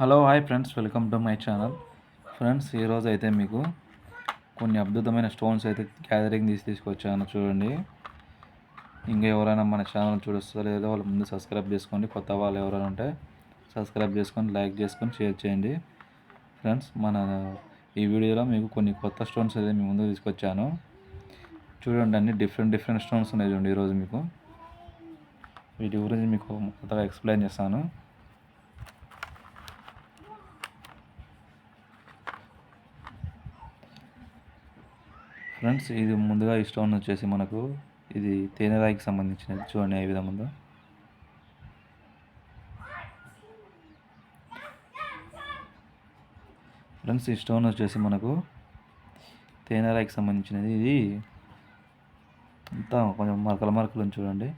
Hello hi friends welcome to my channel friends ఈరోజు అయితే మీకు కొన్ని అద్భుతమైన స్టోన్స్ అయితే గ్యాదరింగ్ తీసి తీసుకొచ్చాను. చూడండి. ఇంకా ఎవరైనా మన ఛానల్ చూడొస్తారో లేదో వాళ్ళు ముందు సబ్స్క్రైబ్ చేసుకోండి. కొత్త వాళ్ళు ఎవరైనా ఉంటే సబ్స్క్రైబ్ చేసుకొని లైక్ చేసుకొని షేర్ చేయండి. ఫ్రెండ్స్ మన ఈ వీడియోలో మీకు కొన్ని కొత్త స్టోన్స్ అయితే మీ ముందు తీసుకొచ్చాను. చూడండి అన్ని డిఫరెంట్ డిఫరెంట్ స్టోన్స్ ఉన్నాయి చూడండి ఈరోజు మీకు. వీటి గురించి మీకు కొత్తగా ఎక్స్ప్లెయిన్ చేస్తాను. ఫ్రెండ్స్ ఇది ముందుగా ఈ స్టోన్ వచ్చేసి మనకు ఇది తేనెరాయికి సంబంధించినది. చూడండి ఏ విధంగా ఉందో. ఫ్రెండ్స్ ఈ స్టోన్ వచ్చేసి మనకు తేనెరాయికి సంబంధించినది. ఇది అంతా కొంచెం మరకల మరకలు చూడండి.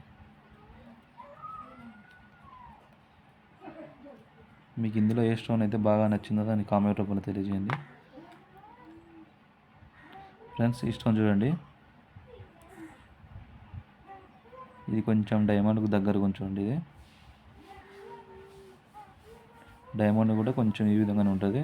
మీకు ఇందులో ఏ స్టోన్ అయితే బాగా నచ్చిందో దాన్ని కామెంట్ రూపంలో తెలియజేయండి. ఫ్రెండ్స్ ఇష్టం చూడండి. ఇది కొంచెం డైమండ్కు దగ్గర కొంచెం ఇది డైమండ్ కూడా కొంచెం ఈ విధంగానే ఉంటుంది.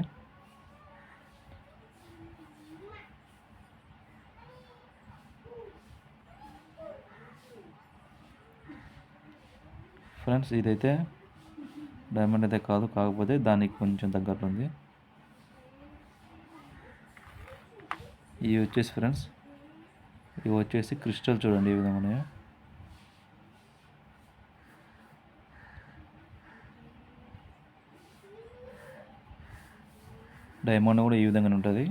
ఫ్రెండ్స్ ఇదైతే డైమండ్ అయితే కాదు కాకపోతే దానికి కొంచెం దగ్గరలో ఉంది. ఇవి వచ్చేసి ఫ్రెండ్స్ ఇవి వచ్చేసి క్రిస్టల్ చూడండి ఈ విధంగా ఉన్నాయో. డైమండ్ కూడా ఈ విధంగా ఉంటుంది.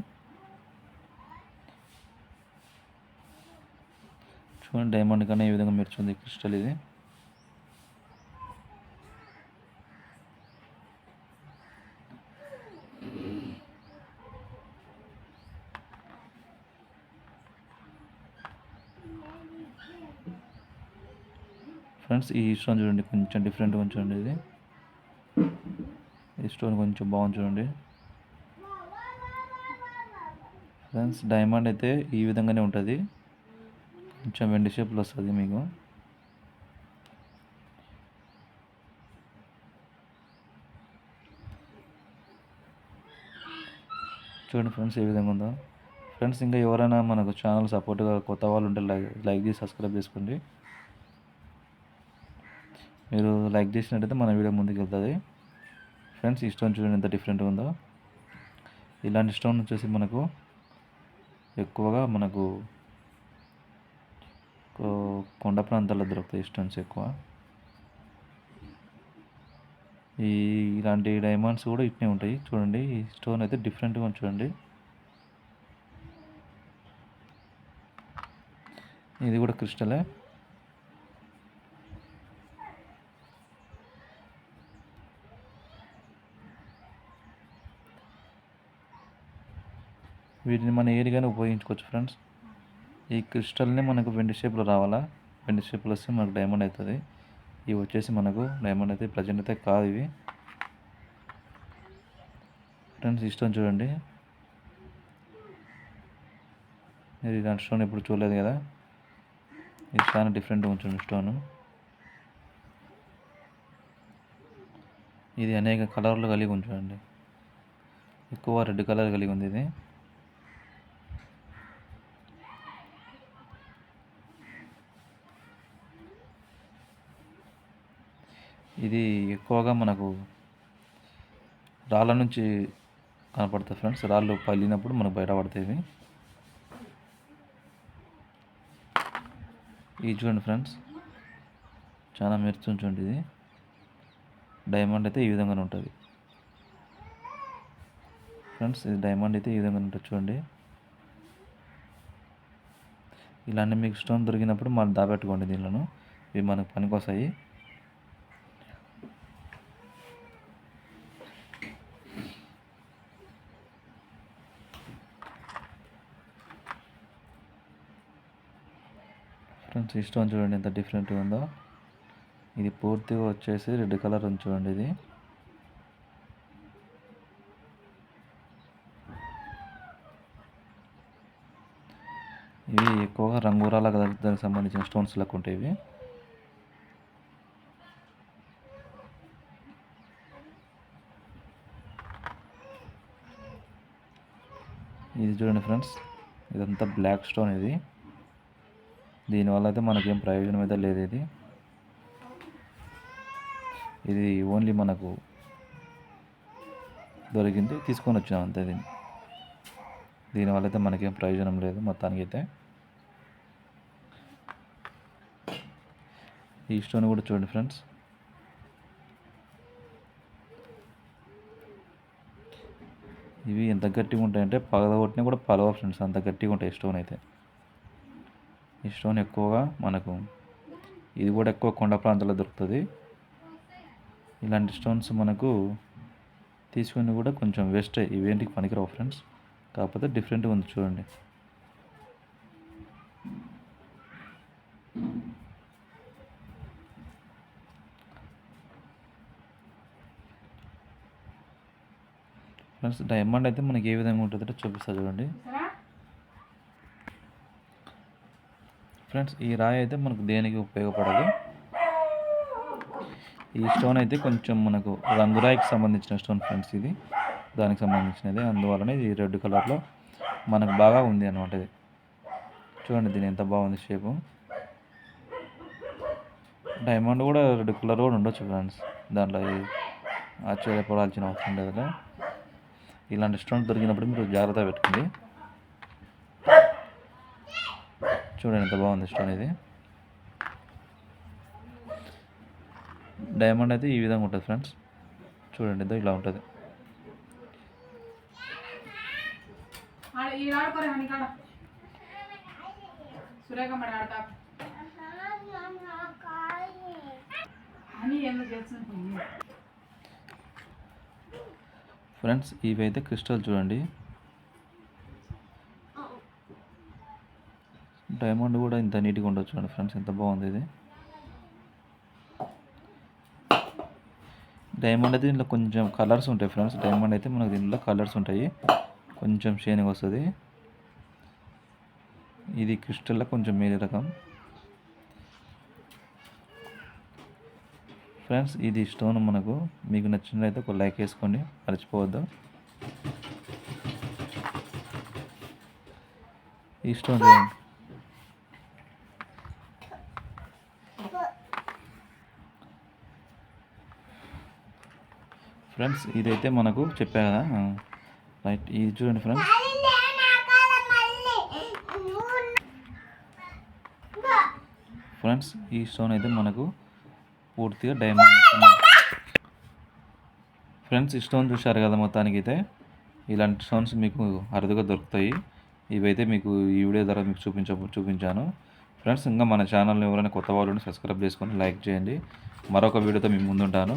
చూడండి డైమండ్ కన్నా ఈ విధంగా మెరుచుంది క్రిస్టల్ ఇది. ఫ్రెండ్స్ ఈ స్టోన్ చూడండి కొంచెం డిఫరెంట్గా చూడండి ఇది. ఈ స్టోన్ కొంచెం బాగుంది చూడండి. ఫ్రెండ్స్ డైమండ్ అయితే ఈ విధంగానే ఉంటుంది. కొంచెం వెండి షేప్లో వస్తుంది మీకు. చూడండి ఫ్రెండ్స్ ఏ విధంగా ఉందో. ఫ్రెండ్స్ ఇంకా ఎవరైనా మనకు ఛానల్ సపోర్ట్గా కొత్త వాళ్ళు ఉంటే లైక్ లైక్ చేసి సబ్స్క్రైబ్ చేసుకోండి. మీరు లైక్ చేసినట్టయితే మన వీడియో ముందుకు వెళ్తుంది ఫ్రెండ్స్ ఈ స్టోన్ చూడండి ఎంత డిఫరెంట్గా ఉందో. ఇలాంటి స్టోన్ వచ్చేసి మనకు ఎక్కువగా మనకు కొండ ప్రాంతాల్లో దొరుకుతాయి స్టోన్స్ ఎక్కువ. ఈ ఇలాంటి డైమండ్స్ కూడా ఇట్నే ఉంటాయి. చూడండి ఈ స్టోన్ అయితే డిఫరెంట్గా చూడండి. ఇది కూడా క్రిస్టలే వీటిని మన ఏరిగానే ఉపయోగించుకోవచ్చు ఫ్రెండ్స్. ఈ క్రిస్టల్ని మనకు వెండి షేప్లో రావాలా? వెండి షేప్లో వస్తే మనకు డైమండ్ అవుతుంది ఇవి వచ్చేసి మనకు డైమండ్ అయితే ప్రజెంట్ అయితే కాదు ఇవి. ఫ్రెండ్స్ ఇష్టం చూడండి. ఇది ఇలాంటి స్టోన్ ఎప్పుడు చూడలేదు కదా? ఇది చాలా డిఫరెంట్గా ఉంచండి స్టోన్. ఇది అనేక కలర్లు కలిగి ఉంచండి ఎక్కువ రెడ్ కలర్ కలిగి ఉంది ఇది. ఇది ఎక్కువగా మనకు రాళ్ళ నుంచి కనపడతాయి ఫ్రెండ్స్. రాళ్ళు పగిలినప్పుడు మనకు బయటపడతాయి ఇది చూడండి ఫ్రెండ్స్. చాలా మెరుచు చూడండి ఇది. డైమండ్ అయితే ఈ విధంగానే ఉంటుంది. ఫ్రెండ్స్ ఇది డైమండ్ అయితే ఈ విధంగా ఉంటుంది చూడండి. ఇలాంటి మీకు స్టోన్ దొరికినప్పుడు మనం దాపెట్టుకోండి దీనిలో ఇవి మనకు పనికొస్తాయి. ఫ్రెండ్స్ ఈ స్టోన్ చూడండి ఎంత డిఫరెంట్గా ఉందో. ఇది పూర్తిగా వచ్చేసి రెడ్ కలర్ ఉంది చూడండి ఇది. ఇవి ఎక్కువగా రంగురాల దానికి సంబంధించిన స్టోన్స్ లెక్క ఉంటాయి ఇవి. ఇది చూడండి ఫ్రెండ్స్ ఇదంతా బ్లాక్ స్టోన్ ఇది. దీనివల్ల అయితే మనకేం ప్రయోజనం అయితే లేదు ఇది. ఇది ఓన్లీ మనకు దొరికింది తీసుకొని వచ్చినాం అంతే దీన్ని. దీనివల్ల అయితే మనకేం ప్రయోజనం లేదు మొత్తానికి అయితే ఈ స్టోన్ కూడా చూడండి ఫ్రెండ్స్. ఇవి ఎంత గట్టిగా ఉంటాయంటే పగలగొట్టినా కూడా పలవ ఫ్రెండ్స్ అంత గట్టిగా ఉంటాయి స్టోన్ అయితే. ఈ స్టోన్ ఎక్కువగా మనకు. ఇది కూడా ఎక్కువ కొండ ప్రాంతాల్లో దొరుకుతుంది. ఇలాంటి స్టోన్స్ మనకు తీసుకుని కూడా కొంచెం వేస్ట్ ఇవేంటికి పనికిరావు ఫ్రెండ్స్ కాకపోతే డిఫరెంట్గా ఉంది చూడండి. ఫ్రెండ్స్ డైమండ్ అయితే మనకి ఏ విధంగా ఉంటుందో చూపిస్తా చూడండి. ఫ్రెండ్స్ ఈ రాయి అయితే మనకు దేనికి ఉపయోగపడదు? ఈ స్టోన్ అయితే కొంచెం మనకు రంగురాయికి సంబంధించిన స్టోన్ ఫ్రెండ్స్ ఇది. దానికి సంబంధించినది. అందువలన ఇది రెడ్ కలర్లో మనకు బాగా ఉంది అనమాట ఇది. చూడండి దీని ఎంత బాగుంది షేపు. డైమండ్ కూడా రెడ్ కలర్ కూడా ఉండొచ్చు ఫ్రెండ్స్. దాంట్లో ఆశ్చర్యపడాల్సిన అవసరం లేదు ఇలాంటి స్టోన్ దొరికినప్పుడు మీరు జాగ్రత్త పెట్టుకోండి. చూడండి ఎంత బాగుంది స్టోన్ ఇది. డైమండ్ అయితే ఈ విధంగా ఉంటుంది ఫ్రెండ్స్. చూడండి ఇదో ఇలా ఉంటుంది. ఆడ ఈ ఆడుకోరే హని కాడ సురేఖ మరి ఆడతా అని ఎందుకు తెలిసిన ఫ్రెండ్స్ ఇవైతే క్రిస్టల్ చూడండి డైమండ్ కూడా ఇంత నీట్గా ఉండొచ్చు చూడండి ఫ్రెండ్స్ ఎంత బాగుంది ఇది. డైమండ్ అయితే దీంట్లో కొంచెం కలర్స్ ఉంటాయి ఫ్రెండ్స్ డైమండ్ అయితే మనకు దీంట్లో కలర్స్ ఉంటాయి కొంచెం షేనింగ్ వస్తుంది. ఇది క్రిస్టల్లో కొంచెం మేలు రకం. ఫ్రెండ్స్ ఇది స్టోన్ మనకు మీకు నచ్చినట్లయితే ఒక లైక్ వేసుకోండి మర్చిపోవద్దు. ఈ స్టోన్ ఫ్రెండ్స్ ఇదైతే మనకు చెప్పా కదా రైట్ ఇది చూడండి ఫ్రెండ్స్. ఫ్రెండ్స్ ఈ స్టోన్ అయితే మనకు పూర్తిగా డైమండ్ ఫ్రెండ్స్ ఈ స్టోన్ చూశారు కదా మొత్తానికి అయితే ఇలాంటి స్టోన్స్ మీకు అరుదుగా దొరుకుతాయి. ఇవైతే మీకు ఈ వీడియో ద్వారా మీకు చూపించ చూపించాను. ఫ్రెండ్స్ ఇంకా మన ఛానల్ని ఎవరైనా కొత్త వాళ్ళు సబ్స్క్రైబ్ చేసుకొని లైక్ చేయండి. మరొక వీడియోతో మేము ముందుంటాను.